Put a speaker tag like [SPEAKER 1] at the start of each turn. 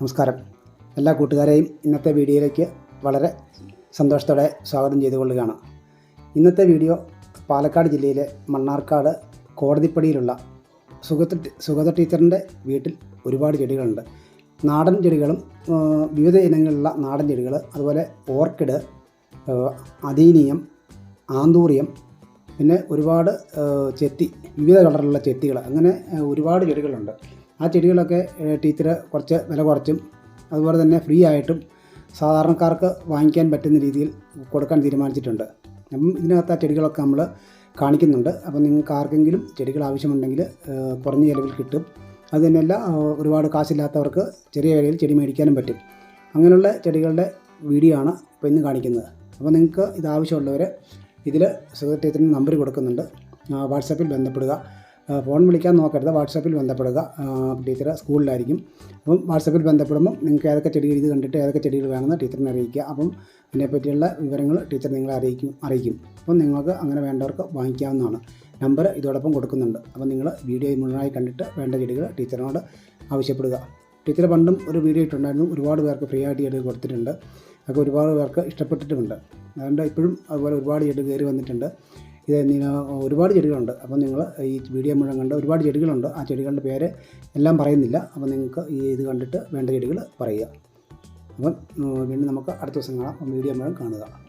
[SPEAKER 1] നമസ്കാരം. എല്ലാ കൂട്ടുകാരെയും ഇന്നത്തെ വീഡിയോയിലേക്ക് വളരെ സന്തോഷത്തോടെ സ്വാഗതം ചെയ്തുകൊള്ളുകയാണ്. ഇന്നത്തെ വീഡിയോ പാലക്കാട് ജില്ലയിലെ മണ്ണാർക്കാട് കോടതിപ്പടിയിലുള്ള സുഗത സുഗത ടീച്ചറിന്റെ വീട്ടിൽ ഒരുപാട് ചെടികളുണ്ട്. നാടൻ ചെടികളും വിവിധ ഇനങ്ങളിലുള്ള നാടൻ ചെടികൾ അതുപോലെ ഓർക്കിഡ് അദീനിയം ആന്തൂറിയം പിന്നെ ഒരുപാട് ചെത്തി വിവിധ കളറിലുള്ള ചെത്തികൾ അങ്ങനെ ഒരുപാട് ചെടികളുണ്ട്. ആ ചെടികളൊക്കെ ടീച്ചർ കുറച്ച് വില കുറച്ചും അതുപോലെ തന്നെ ഫ്രീ ആയിട്ടും സാധാരണക്കാർക്ക് വാങ്ങിക്കാൻ പറ്റുന്ന രീതിയിൽ കൊടുക്കാൻ തീരുമാനിച്ചിട്ടുണ്ട്. അപ്പം ഇതിനകത്ത് ആ ചെടികളൊക്കെ നമ്മൾ കാണിക്കുന്നുണ്ട്. അപ്പോൾ നിങ്ങൾക്ക് ആർക്കെങ്കിലും ചെടികൾ ആവശ്യമുണ്ടെങ്കിൽ കുറഞ്ഞ ചിലവിൽ കിട്ടും. അത് തന്നെയല്ല ഒരുപാട് കാശില്ലാത്തവർക്ക് ചെറിയ വിലയിൽ ചെടി മേടിക്കാനും പറ്റും. അങ്ങനെയുള്ള ചെടികളുടെ വീഡിയോ ആണ് ഇപ്പോൾ ഇന്ന് കാണിക്കുന്നത്. അപ്പോൾ നിങ്ങൾക്ക് ഇത് ആവശ്യമുള്ളവർ ഇതിൽ സുഹൃത്ത് ടീച്ചറിന് നമ്പർ കൊടുക്കുന്നുണ്ട്. വാട്സാപ്പിൽ ബന്ധപ്പെടുക. ഫോൺ വിളിക്കാൻ നോക്കരുത്. വാട്സാപ്പിൽ ബന്ധപ്പെടുക. ടീച്ചർ സ്കൂളിലായിരിക്കും. അപ്പം വാട്സാപ്പിൽ ബന്ധപ്പെടുമ്പോൾ നിങ്ങൾക്ക് ഏതൊക്കെ ചെടികൾ ഇത് കണ്ടിട്ട് ഏതൊക്കെ ചെടികൾ വേണമെന്ന് ടീച്ചറിനെ അറിയിക്കുക. അപ്പം അതിനെപ്പറ്റിയുള്ള വിവരങ്ങൾ ടീച്ചർ നിങ്ങളെ അറിയിക്കും അറിയിക്കും. അപ്പം നിങ്ങൾക്ക് അങ്ങനെ വേണ്ടവർക്ക് വാങ്ങിക്കാവുന്നതാണ്. നമ്പർ ഇതോടൊപ്പം കൊടുക്കുന്നുണ്ട്. അപ്പം നിങ്ങൾ വീഡിയോ മുഴുവനായി കണ്ടിട്ട് വേണ്ട ചെടികൾ ടീച്ചറിനോട് ആവശ്യപ്പെടുക. ടീച്ചർ പണ്ടും ഒരു വീഡിയോ ഇട്ടുണ്ടായിരുന്നു ഒരുപാട് പേർക്ക് ഫ്രീ ആയിട്ട് ചെടികൾ കൊടുത്തിട്ടുണ്ട്. അതൊക്കെ ഒരുപാട് പേർക്ക് ഇഷ്ടപ്പെട്ടിട്ടുമുണ്ട്. അതുകൊണ്ട് ഇപ്പോഴും അതുപോലെ ഒരുപാട് ചെടി കയറി വന്നിട്ടുണ്ട്. ഇത് ഒരുപാട് ചെടികളുണ്ട്. അപ്പോൾ നിങ്ങൾ ഈ വീഡിയോ മുഴുവൻ കണ്ട് ഒരുപാട് ചെടികളുണ്ട്. ആ ചെടികളുടെ പേര് എല്ലാം പറയുന്നില്ല. അപ്പോൾ നിങ്ങൾക്ക് ഈ ഇത് കണ്ടിട്ട് വേണ്ട ചെടികൾ പറയുക. അപ്പം വീണ്ടും നമുക്ക് അടുത്ത ദിവസം കാണാം. വീഡിയോ മുഴുവൻ കാണുക.